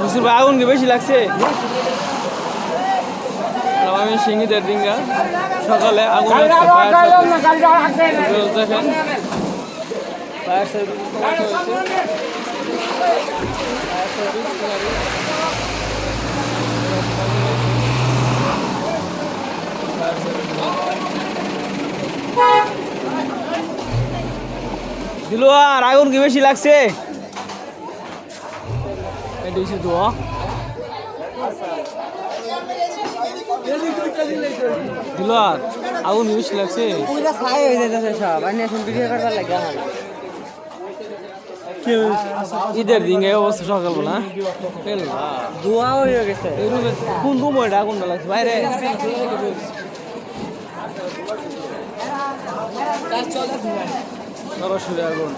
মুসুর ভাই আগুন কি বেশি লাগছে? আমি সিঙ্গিদের ডিঙ্গা। সকালে আগুন। দেখেন। Fire service. হয়েছে ফায়ার সার্ভিস দিলো আর আগুন কি বেশি লাগছে? আর আগুন কি বেশি লাগছে ঈদের দিন এই অবস্থা সকালবেলা এল্লা ধোয়া হয়ে গেছে। কোন রুম ওইটা আগুনটা লাগছে? বাইরে। সরাসরি আগুন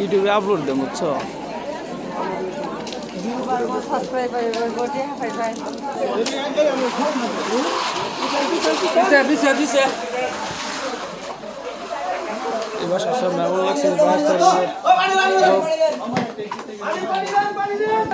ইউটিউবে আপলোড দেবো বুঝছ সাবস্ক্রাইবার করতে হাই ফাই এবার সব পানি পানি বাস